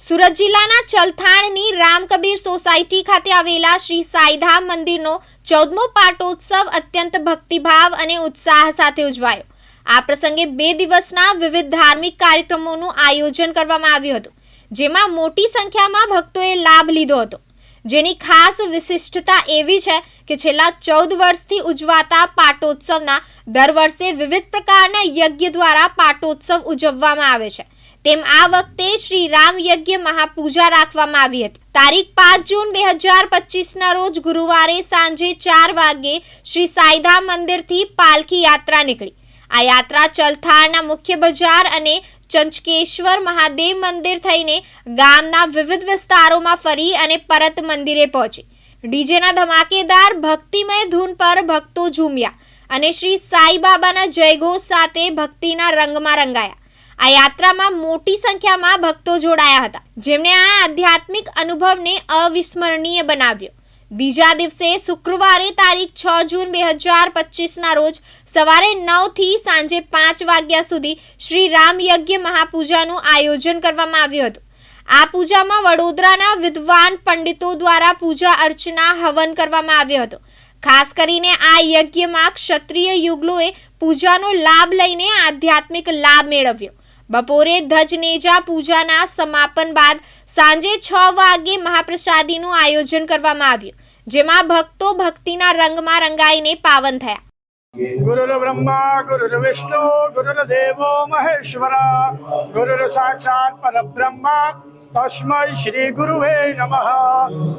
સુરત જિલ્લાના ચલથાણની રામકબીર સોસાયટી ખાતે આવેલા શ્રી સાઈધામ મંદિરનો ચૌદમો પાટોત્સવ અત્યંત ભક્તિભાવ અને ઉત્સાહ સાથે ઉજવાયો. આ પ્રસંગે બે દિવસના વિવિધ ધાર્મિક કાર્યક્રમોનું આયોજન કરવામાં આવ્યું હતું, જેમાં મોટી સંખ્યામાં ભક્તોએ લાભ લીધો હતો. જેની ખાસ વિશિષ્ટતા એવી છે કે છેલ્લા ચૌદ વર્ષથી ઉજવાતા પાટોત્સવના દર વર્ષે વિવિધ પ્રકારના યજ્ઞ દ્વારા પાટોત્સવ ઉજવવામાં આવે છે. તેમ આ વખતે શ્રી રામ યજ્ઞ મહાપૂજા રાખવામાં આવી હતી. તારીખ પાંચ જૂન બે હજાર પચીસના રોજ ગુરુવારે સાંજે ચાર વાગ્યે શ્રી સાઈધામ મંદિરથી પાલખી યાત્રા નીકળી. આ યાત્રા ચલથાણના મુખ્ય બજાર અને ચંચકેશ્વર મહાદેવ મંદિર થઈને ગામના વિવિધ વિસ્તારોમાં ફરી અને પરત મંદિરે પહોંચી. ડીજેના ધમાકેદાર ભક્તિમય ધૂન પર ભક્તો ઝૂમ્યા અને શ્રી સાંઈ બાબાના જયઘોષ સાથે ભક્તિના રંગમાં રંગાયા. આ યાત્રામાં મોટી સંખ્યામાં ભક્તો જોડાયા હતા. જેમણે આ આધ્યાત્મિક અનુભવને અવિસ્મરણીય બનાવ્યો. બીજા દિવસે શુક્રવારે તારીખ છ જૂન બે હજાર પચીસના રોજ સવારે નવથી સાંજે પાંચ વાગ્યા સુધી શ્રી રામ યજ્ઞ મહાપૂજાનું આયોજન કરવામાં આવ્યું હતું. આ પૂજામાં વડોદરાના વિદ્વાન પંડિતો દ્વારા પૂજા અર્ચના હવન કરવામાં આવ્યો હતો. ખાસ કરીને આ યજ્ઞમાં ક્ષત્રિય યુગલોએ પૂજાનો લાભ લઈને આધ્યાત્મિક લાભ મેળવ્યો. બપોરે ધજનેજા પૂજાના સમાપન બાદ સાંજે છ વાગે મહાપ્રસાદીનું આયોજન કરવામાં આવ્યું, જેમાં ભક્તો ભક્તિના રંગમાં રંગાઈને પાવન થયા. ગુરુર બ્રહ્મા, ગુરુર વિષ્ણુ, ગુરુર દેવો મહેશ્વર, ગુરુર સાક્ષાત પરબ્રહ્મ તસ્મય શ્રી ગુરુવે નમઃ.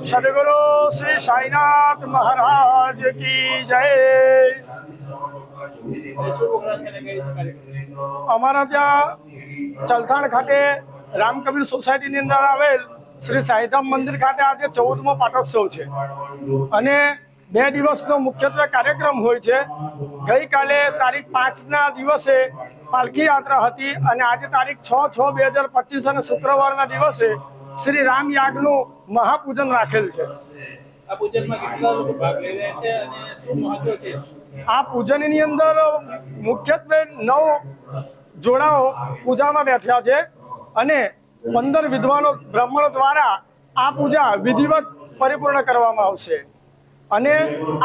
સદગુરુ શ્રી સાઈનાથ મહારાજ કી જય. અમારા ત્યાં ચલથાણ ખાતે રામકબીર સોસાયટીની અંદર આવેલ શ્રી સાઈધામ મંદિર ખાતે આજે ચૌદમો પાટોત્સવ છે. અને બે દિવસનો મુખ્યત્વે કાર્યક્રમ હોય છે. ગઈકાલે તારીખ પાંચના દિવસે પાલખી યાત્રા હતી અને આજે તારીખ છ છ બે હજાર પચીસ અને શુક્રવારના દિવસે શ્રી રામ યાગનું મહાપૂજન રાખેલ છે. આ પૂજનમાં કેટલા અંદર મુખ્યત્વે નવ જોડાઓ પૂજામાં બેઠ્યા છે અને પંદર વિદ્વાનો બ્રાહ્મણો દ્વારા આ પૂજા વિધિવત પરિપૂર્ણ કરવામાં આવશે. અને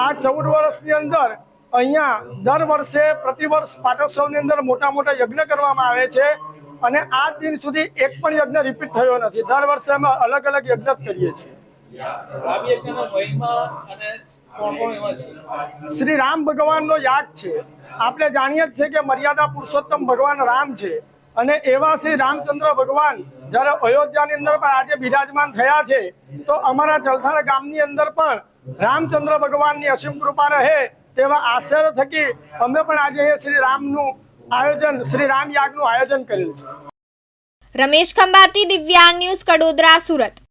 આ ચૌદ વર્ષની અંદર અહીંયા દર વર્ષે પ્રતિવર્ષ પાટોત્સવની અંદર મોટા મોટા યજ્ઞ કરવામાં આવે છે અને આ દિન સુધી એક પણ યજ્ઞ રિપીટ થયો નથી. દર વર્ષે અમે અલગ અલગ યજ્ઞ જ કરીએ છીએ. રામ યજ્ઞનો મહિમા અને કોણ કોણ એવા છે? શ્રી રામ ભગવાનનો યાગ છે. આપણે જાણીએ જ છે કે મર્યાદા પુરુષોત્તમ ભગવાન રામ છે. અને એવા શ્રી રામચંદ્ર ભગવાન જ્યારે અયોધ્યાની અંદર પણ આજે બિરાજમાન થયા છે તો અમારા જલથાણ ગામની અંદર પણ રામચંદ્ર ભગવાનની અસીમ કૃપા રહે તેવા આશ્ચર્ય થકી અમે પણ આજે શ્રી રામનું આયોજન શ્રી રામ યાગનું આયોજન કરેલ છે. રમેશ ખંભાતી દિવ્યાંગ ન્યૂઝ કડોદરા સુરત.